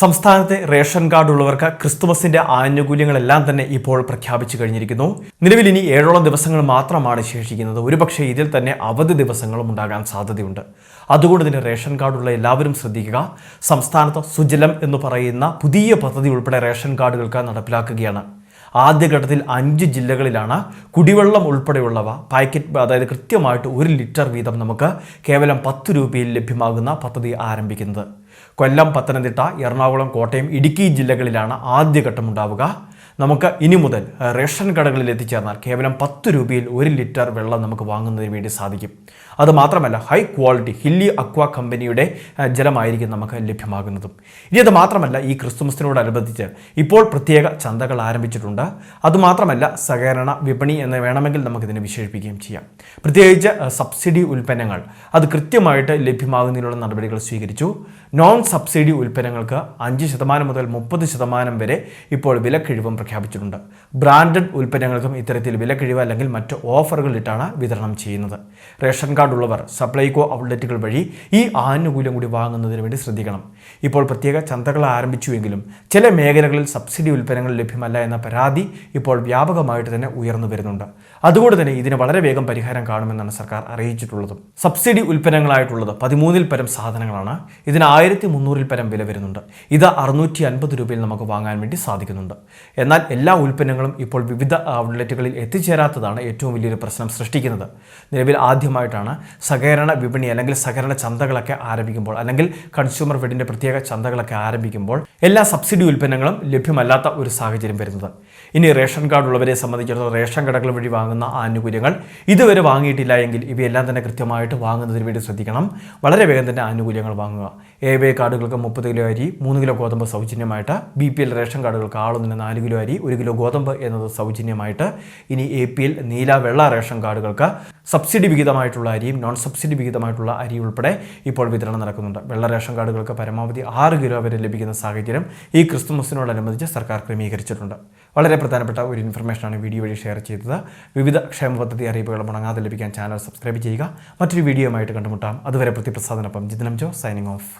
സംസ്ഥാനത്തെ ration card ഉള്ളവർക്ക് ക്രിസ്തുമസിന്റെ ആനുകൂല്യങ്ങളെല്ലാം തന്നെ ഇപ്പോൾ പ്രഖ്യാപിച്ചു കഴിഞ്ഞിരിക്കുന്നു. നിലവിൽ ഇനി ഏഴോളം ദിവസങ്ങൾ മാത്രമാണ് ശേഷിക്കുന്നത്. ഒരുപക്ഷെ ഇതിൽ തന്നെ അവധി ദിവസങ്ങളും ഉണ്ടാകാൻ സാധ്യതയുണ്ട്. അതുകൊണ്ട് തന്നെ റേഷൻ കാർഡുള്ള എല്ലാവരും ശ്രദ്ധിക്കുക. സംസ്ഥാനത്ത് സുജലം എന്ന് പറയുന്ന പുതിയ പദ്ധതി ഉൾപ്പെടെ റേഷൻ കാർഡുകൾക്ക് നടപ്പിലാക്കുകയാണ്. ആദ്യഘട്ടത്തിൽ അഞ്ച് ജില്ലകളിലാണ് കുടിവെള്ളം ഉൾപ്പെടെയുള്ളവ. പാക്കറ്റ് അതായത് കൃത്യമായിട്ട് ഒരു ലിറ്റർ വീതം നമുക്ക് കേവലം പത്ത് രൂപയിൽ ലഭ്യമാകുന്ന പദ്ധതി ആരംഭിക്കുന്നത്. കൊല്ലം പത്തനംതിട്ട എറണാകുളം കോട്ടയം ഇടുക്കി ജില്ലകളിലാണ് ആദ്യഘട്ടം ഉണ്ടാവുക നമുക്ക് ഇനി മുതൽ റേഷൻ കടകളിൽ എത്തിച്ചേർന്നാൽ കേവലം പത്ത് രൂപയിൽ ഒരു ലിറ്റർ വെള്ളം നമുക്ക് വാങ്ങുന്നതിന് വേണ്ടി സാധിക്കും. അത് മാത്രമല്ല ഹൈ ക്വാളിറ്റി ഹില്ലി അക്വ കമ്പനിയുടെ ജലമായിരിക്കും നമുക്ക് ലഭ്യമാകുന്നതും. ഇനി അത് മാത്രമല്ല ഈ ക്രിസ്തുമസിനോടനുബന്ധിച്ച് ഇപ്പോൾ പ്രത്യേക ചന്തകൾ ആരംഭിച്ചിട്ടുണ്ട്. അതുമാത്രമല്ല സഹകരണ വിപണി എന്ന് വേണമെങ്കിൽ നമുക്കിതിനെ വിശേഷിപ്പിക്കുകയും ചെയ്യാം. പ്രത്യേകിച്ച് സബ്സിഡി ഉൽപ്പന്നങ്ങൾ. അത് കൃത്യമായിട്ട് ലഭ്യമാകുന്നതിനുള്ള നടപടികൾ സ്വീകരിച്ചു. നോൺ സബ്സിഡി ഉൽപ്പന്നങ്ങൾക്ക് അഞ്ച് ശതമാനം മുതൽ മുപ്പത് ശതമാനം വരെ ഇപ്പോൾ വിലക്കിഴിവും പ്രഖ്യാപിച്ചിട്ടുണ്ട്. ബ്രാൻഡഡ് ഉൽപ്പന്നങ്ങൾക്കും ഇത്തരത്തിൽ വിലക്കിഴിവ് അല്ലെങ്കിൽ മറ്റ് ഓഫറുകൾ ഇട്ടാണ് വിതരണം ചെയ്യുന്നത്. റേഷൻ കാർഡ് ഉള്ളവർ സപ്ലൈകോ ഔട്ട്ലെറ്റുകൾ വഴി ഈ ആനുകൂല്യം കൂടി വാങ്ങുന്നതിന് വേണ്ടി ശ്രദ്ധിക്കണം. ഇപ്പോൾ പ്രത്യേക ചന്തകൾ ആരംഭിച്ചുവെങ്കിലും ചില മേഖലകളിൽ സബ്സിഡി ഉൽപ്പന്നങ്ങൾ ലഭ്യമല്ല എന്ന പരാതി ഇപ്പോൾ വ്യാപകമായിട്ട് തന്നെ ഉയർന്നു വരുന്നുണ്ട്. അതുകൊണ്ട് തന്നെ ഇതിന് വളരെ വേഗം പരിഹാരം കാണുമെന്നാണ് സർക്കാർ അറിയിച്ചിട്ടുള്ളതും. സബ്സിഡി ഉൽപ്പന്നങ്ങളായിട്ടുള്ളത് പതിമൂന്നിൽ പരം സാധനങ്ങളാണ്. ഇതിന് ആയിരത്തി മുന്നൂറിൽ പരം വില വരുന്നുണ്ട്. ഇത് അറുന്നൂറ്റി അൻപത് രൂപയിൽ നമുക്ക് വാങ്ങാൻ വേണ്ടി സാധിക്കുന്നുണ്ട്. എന്നാൽ എല്ലാ ഉൽപ്പന്നങ്ങളും ഇപ്പോൾ വിവിധ ഔട്ട്ലെറ്റുകളിൽ എത്തിച്ചേരാത്തതാണ് ഏറ്റവും വലിയൊരു പ്രശ്നം സൃഷ്ടിക്കുന്നത്. നിലവിൽ ആദ്യമായിട്ടാണ് സഹകരണ വിപണി അല്ലെങ്കിൽ സഹകരണ ചന്തകളൊക്കെ ആരംഭിക്കുമ്പോൾ അല്ലെങ്കിൽ കൺസ്യൂമർ ഫെഡിന്റെ പ്രത്യേക ചന്തകളൊക്കെ ആരംഭിക്കുമ്പോൾ എല്ലാ സബ്സിഡി ഉൽപ്പന്നങ്ങളും ലഭ്യമല്ലാത്ത ഒരു സാഹചര്യം വരുന്നത്. ഇനി റേഷൻ കാർഡ് ഉള്ളവരെ സംബന്ധിച്ചിടത്തോളം റേഷൻ കടകൾ വഴി വാങ്ങുന്ന ആനുകൂല്യങ്ങൾ ഇതുവരെ വാങ്ങിയിട്ടില്ല എങ്കിൽ ഇവയെല്ലാം തന്നെ കൃത്യമായിട്ട് വാങ്ങുന്നതിന് വേണ്ടി ശ്രദ്ധിക്കണം. വളരെ വേഗം തന്നെ ആനുകൂല്യങ്ങൾ വാങ്ങുക. എ വൈ കാർഡുകൾക്ക് മുപ്പത് കിലോ അരി മൂന്ന് കിലോ ഗോതമ്പ് സൗജന്യമായിട്ട് ബി പി എൽ റേഷൻ കാർഡുകൾക്ക് ആളൊന്നിന് നാല് കിലോ അരി ഒരു കിലോ ഗോതമ്പ് എന്നത് സൗജന്യമായിട്ട്. ഇനി എ പി എൽ നീല വെള്ള റേഷൻ കാർഡുകൾക്ക് സബ്സിഡി വിഹിതമായിട്ടുള്ള അരിയും നോൺ സബ്സിഡി വിഹിതമായിട്ടുള്ള അരി ഉൾപ്പെടെ ഇപ്പോൾ വിതരണം നടക്കുന്നുണ്ട്. വെള്ള റേഷൻ കാർഡുകൾക്ക് പരമാവധി ആറ് കിലോ വരെ ലഭിക്കുന്ന സാഹചര്യം ഈ ക്രിസ്തുമസിനോടനുബന്ധിച്ച് സർക്കാർ ക്രമീകരിച്ചിട്ടുണ്ട്. വളരെ പ്രധാനപ്പെട്ട ഒരു ഇൻഫർമേഷനാണ് വീഡിയോ വഴി ഷെയർ ചെയ്തത്. വിവിധ ക്ഷേമ പദ്ധതി അറിയിപ്പുകൾ മുടങ്ങാതെ ലഭിക്കാൻ ചാനൽ സബ്സ്ക്രൈബ് ചെയ്യുക. മറ്റൊരു വീഡിയോയുമായിട്ട് കണ്ടുമുട്ടാം. അതുവരെ പ്രതിപ്രസാദനൊപ്പം ജിതനം ജോ സൈനിങ് ഓഫ്.